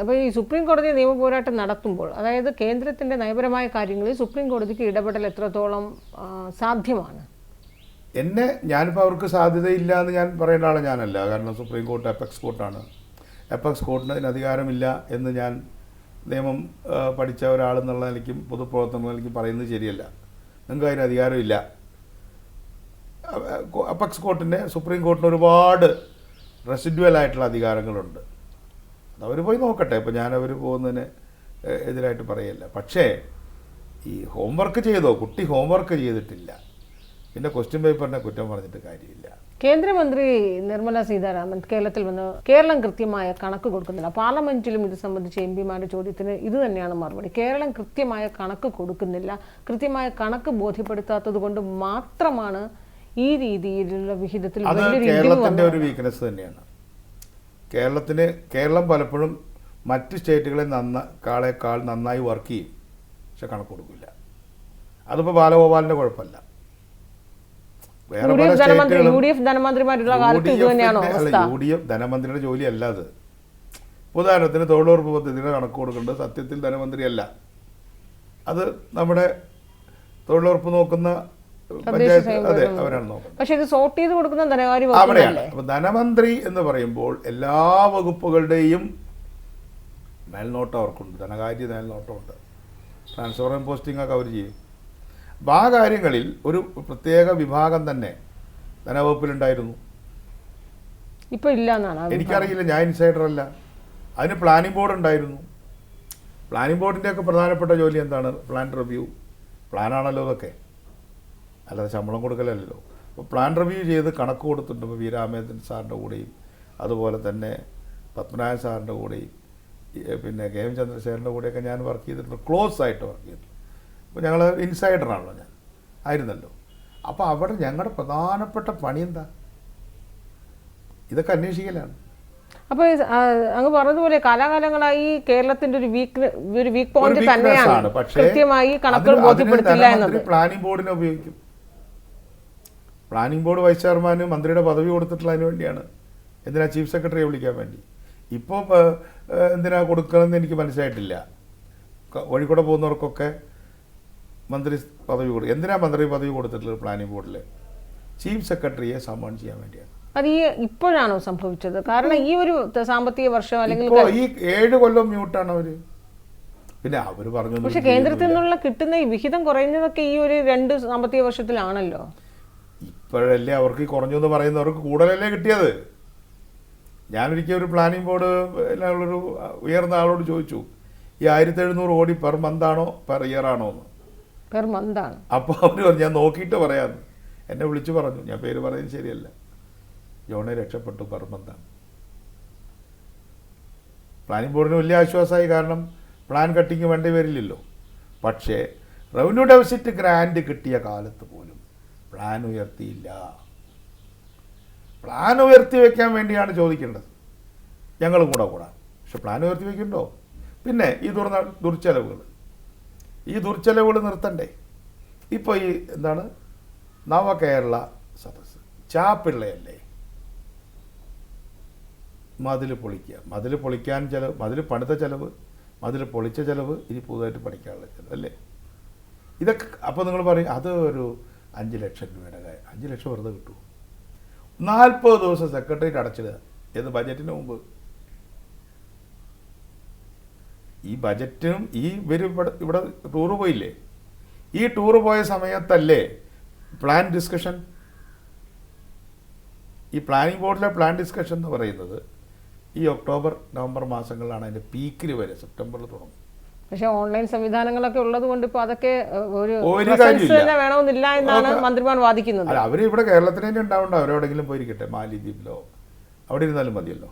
അപ്പോൾ ഈ സുപ്രീം കോടതി നിയമപോരാട്ടം നടത്തുമ്പോൾ അതായത് കേന്ദ്രത്തിന്റെ നയപരമായ കാര്യങ്ങളിൽ സുപ്രീം കോടതിക്ക് ഇടപെടൽ എത്രത്തോളം സാധ്യമാണ്? എന്നെ ഞാനിപ്പോൾ അവർക്ക് സാധ്യതയില്ല എന്ന് ഞാൻ പറയേണ്ട ആളെ ഞാനല്ല. കാരണം സുപ്രീം കോർട്ട് എപ്പക്സ് കോർട്ടാണ് എപ്പക്സ് കോർട്ടിന് അതിന് അധികാരമില്ല എന്ന് ഞാൻ നിയമം പഠിച്ച ഒരാളെന്നുള്ള നിലയ്ക്കും പൊതുപ്രവർത്തനം നിലയ്ക്കും പറയുന്നത് ശരിയല്ല. നിങ്ങൾക്ക് അതിന് അധികാരമില്ല. അപ്പക്സ് കോർട്ടിന്റെ സുപ്രീം കോർട്ടിന് ഒരുപാട് റെസിഡ്വൽ ആയിട്ടുള്ള അധികാരങ്ങളുണ്ട്. അവർ പോയി നോക്കട്ടെ. ഇപ്പം ഞാൻ അവർ പോകുന്നതിന് എതിരായിട്ട് പറയല്ല. പക്ഷേ ഈ ഹോംവർക്ക് ചെയ്തോ? കുട്ടി ഹോംവർക്ക് ചെയ്തിട്ടില്ല. പിന്നെ ക്വസ്റ്റ്യൻ പേപ്പറിനെ കുറ്റം പറഞ്ഞിട്ട് കാര്യമില്ല. കേന്ദ്രമന്ത്രി നിർമ്മല സീതാരാമൻ കേരളത്തിൽ വന്ന് കേരളം കൃത്യമായ കണക്ക് കൊടുക്കുന്നില്ല. പാർലമെന്റിലും ഇത് സംബന്ധിച്ച് എം പിമാരുടെ ചോദ്യത്തിന് ഇത് തന്നെയാണ് മറുപടി. കേരളം കൃത്യമായ കണക്ക് കൊടുക്കുന്നില്ല. കൃത്യമായ കണക്ക് ബോധ്യപ്പെടുത്താത്തത് കൊണ്ട് മാത്രമാണ് ഈ രീതിയിലുള്ള വിഹിതത്തിൽ കേരളത്തിന്റെ ഒരു വീക്ക്നെസ് തന്നെയാണ്. കേരളത്തിന് കേരളം പലപ്പോഴും മറ്റ് സ്റ്റേറ്റുകളെ നന്ന കാളേക്കാൾ നന്നായി വർക്ക് ചെയ്യും. പക്ഷെ കണക്ക് കൊടുക്കില്ല. അതിപ്പോൾ ബാലഗോപാലിന്റെ കുഴപ്പമല്ല. വേറെ യു ഡി പല സ്റ്റേറ്റുകളും യു ഡി എഫ് ധനമന്ത്രിയുടെ ജോലിയല്ല അത്. ഉദാഹരണത്തിന് തൊഴിലുറപ്പ് പദ്ധതിയുടെ കണക്ക് കൊടുക്കേണ്ടത് സത്യത്തിൽ ധനമന്ത്രിയല്ല. അത് നമ്മുടെ തൊഴിലുറപ്പ് നോക്കുന്ന അതെ അവരാണ് നോക്കുന്നത്. പക്ഷേ ഇത് സോർട്ട് ചെയ്ത് കൊടുക്കുന്ന ധനകാര്യ അവിടെയാണ്. അപ്പൊ ധനമന്ത്രി എന്ന് പറയുമ്പോൾ എല്ലാ വകുപ്പുകളുടെയും മേൽനോട്ടം അവർക്കുണ്ട്. ധനകാര്യ മേൽനോട്ടമുണ്ട് ട്രാൻസ്ഫർ ആൻഡ് പോസ്റ്റിംഗ് ഒക്കെ അവർ ചെയ്യും. അപ്പം ആ കാര്യങ്ങളിൽ ഒരു പ്രത്യേക വിഭാഗം തന്നെ ധനവകുപ്പിലുണ്ടായിരുന്നു. ഇപ്പൊ ഇല്ല എന്നാണ് എനിക്കറിയില്ല ഞാൻ ഇൻസൈഡർ അല്ല. അതിന് പ്ലാനിംഗ് ബോർഡ് ഉണ്ടായിരുന്നു. പ്ലാനിംഗ് ബോർഡിന്റെയൊക്കെ പ്രധാനപ്പെട്ട ജോലി എന്താണ്? പ്ലാൻ റിവ്യൂ പ്ലാനാണല്ലോ ഇതൊക്കെ. അല്ലാതെ ശമ്പളം കൊടുക്കലല്ലോ. അപ്പോൾ പ്ലാൻ റിവ്യൂ ചെയ്ത് കണക്ക് കൊടുത്തിട്ടുണ്ട് ഇപ്പോൾ വി രാമേന്ദ്രൻ സാറിന്റെ കൂടെയും. അതുപോലെ തന്നെ പത്മനാഭൻ സാറിന്റെ കൂടെയും. പിന്നെ കെ എം ചന്ദ്രശേഖരന്റെ കൂടെയൊക്കെ ഞാൻ വർക്ക് ചെയ്തിട്ടുണ്ട്. ക്ലോസ് ആയിട്ട് വർക്ക് ചെയ്തിട്ടുണ്ട്. അപ്പോൾ ഞങ്ങൾ ഇൻസൈഡറാണല്ലോ ഞാൻ. ആയിരുന്നല്ലോ. അപ്പോൾ അവിടെ ഞങ്ങളുടെ പ്രധാനപ്പെട്ട പണി എന്താ? ഇതൊക്കെ അന്വേഷിക്കലാണ്. അപ്പോൾ അങ്ങ് പറഞ്ഞതുപോലെ കാലാകാലങ്ങളായി കേരളത്തിന്റെ ഒരു വീക്ക് ഒരു വീക്ക് പോയിന്റ് തന്നെയാണ് കൃത്യമായി കണക്കുകൾ ബോധ്യപ്പെടുത്തില്ല എന്നത് പ്ലാനിംഗ് ബോർഡിനെ ഉപയോഗിക്കും. പ്ലാനിംഗ് ബോർഡ് വൈസ് ചെയർമാന് മന്ത്രിയുടെ പദവി കൊടുത്തിട്ടുള്ള അതിന് വേണ്ടിയാണ്. എന്തിനാ ചീഫ് സെക്രട്ടറിയെ വിളിക്കാൻ വേണ്ടി? ഇപ്പോൾ എന്തിനാ കൊടുക്കണമെന്ന് എനിക്ക് മനസ്സിലായിട്ടില്ല. വഴിക്കൂടെ പോകുന്നവർക്കൊക്കെ മന്ത്രി പദവി കൊടുക്കും എന്തിനാ മന്ത്രി പദവി കൊടുത്തിട്ടുള്ളത് പ്ലാനിംഗ് ബോർഡിൽ ചീഫ് സെക്രട്ടറിയെ സമ്മൺ ചെയ്യാൻ വേണ്ടിയാണ്. അത് ഈ ഇപ്പോഴാണോ സംഭവിച്ചത്? കാരണം ഈ ഒരു സാമ്പത്തിക വർഷം അല്ലെങ്കിൽ ഈ ഏഴ് കൊല്ലം മ്യൂട്ടാണ് അവർ. പിന്നെ അവർ പറഞ്ഞു പക്ഷെ കേന്ദ്രത്തിൽ നിന്നുള്ള കിട്ടുന്ന വിഹിതം കുറയുന്നതൊക്കെ ഈ ഒരു രണ്ട് സാമ്പത്തിക വർഷത്തിലാണല്ലോ. ഇപ്പോഴല്ലേ അവർക്ക് കുറഞ്ഞു എന്ന് പറയുന്നവർക്ക് കൂടുതലല്ലേ കിട്ടിയത്? ഞാനൊരിക്കൽ ഒരു പ്ലാനിംഗ് ബോർഡ് ഉള്ളൊരു ഉയർന്ന ആളോട് ചോദിച്ചു ഈ ആയിരത്തി എഴുന്നൂറ് കോടി പെർ മന്താണോ പെർ ഇയർ ആണോ എന്ന്? പെർ മന്താണ് അപ്പോൾ അവർ പറഞ്ഞു ഞാൻ നോക്കിയിട്ട് പറയാമെന്ന് എന്നെ വിളിച്ചു പറഞ്ഞു ഞാൻ പേര് പറയുന്നത് ശരിയല്ല. ജോണെ രക്ഷപ്പെട്ടു പെർ മന്താണ് പ്ലാനിംഗ് ബോർഡിന് വലിയ ആശ്വാസമായി കാരണം പ്ലാൻ കട്ടിങ് വേണ്ടി വരില്ലല്ലോ. പക്ഷേ റവന്യൂ ഡെഫിസിറ്റ് ഗ്രാൻഡ് കിട്ടിയ കാലത്ത് പോലും പ്ലാൻ ഉയർത്തിയില്ല പ്ലാൻ ഉയർത്തി വയ്ക്കാൻ വേണ്ടിയാണ് ചോദിക്കേണ്ടത്. ഞങ്ങളും കൂടെ കൂടാം പക്ഷെ പ്ലാൻ ഉയർത്തി വയ്ക്കുന്നുണ്ടോ പിന്നെ ഈ ദുർന ദുർച്ചെലവുകൾ. ഈ ദുർച്ചെലവുകൾ നിർത്തണ്ടേ? ഇപ്പോൾ ഈ എന്താണ്? നവകേരള സദസ് ചാപ്പിള്ളയല്ലേ മതിൽ പൊളിക്കുക. മതിൽ പൊളിക്കാൻ ചിലവ് മതിൽ പണിത ചിലവ് മതിൽ പൊളിച്ച ചിലവ് ഇനി പുതുതായിട്ട് പഠിക്കാനുള്ള ചിലവ് അല്ലേ? ഇതൊക്കെ അപ്പോൾ നിങ്ങൾ പറയും അത് ഒരു അഞ്ച് ലക്ഷം രൂപയുടെ അഞ്ച് ലക്ഷം വെറുതെ കിട്ടുമോ നാൽപ്പത് ദിവസം സെക്രട്ടേറിയറ്റ് അടച്ചിടുക. ഏത് ബജറ്റിന് മുമ്പ്? ഈ ബജറ്റും ഈ ഇവർ ഇവിടെ ഇവിടെ ടൂറ് പോയില്ലേ? ഈ ടൂറ് പോയ സമയത്തല്ലേ പ്ലാൻ ഡിസ്കഷൻ ഈ പ്ലാനിംഗ് ബോർഡിലെ പ്ലാൻ ഡിസ്കഷൻ എന്ന് പറയുന്നത് ഈ ഒക്ടോബർ നവംബർ മാസങ്ങളിലാണ് അതിന്റെ പീക്കിൽ വരെ സെപ്റ്റംബറിൽ തുടങ്ങും. പക്ഷെ ഓൺലൈൻ സംവിധാനങ്ങളൊക്കെ ഉള്ളത് കൊണ്ട് ഇപ്പൊ അതൊക്കെ ഒരു. തന്നെ വേണമെന്നില്ല എന്നാണ് മന്ത്രിമാർ വാദിക്കുന്നത്. അവർ ഇവിടെ കേരളത്തിന് തന്നെ ഉണ്ടാവണ്ട. അവരെവിടെങ്കിലും പോയിരിക്കട്ടെ മാലിദ്വീപിലോ അവിടെ ഇരുന്നാലും മതിയല്ലോ.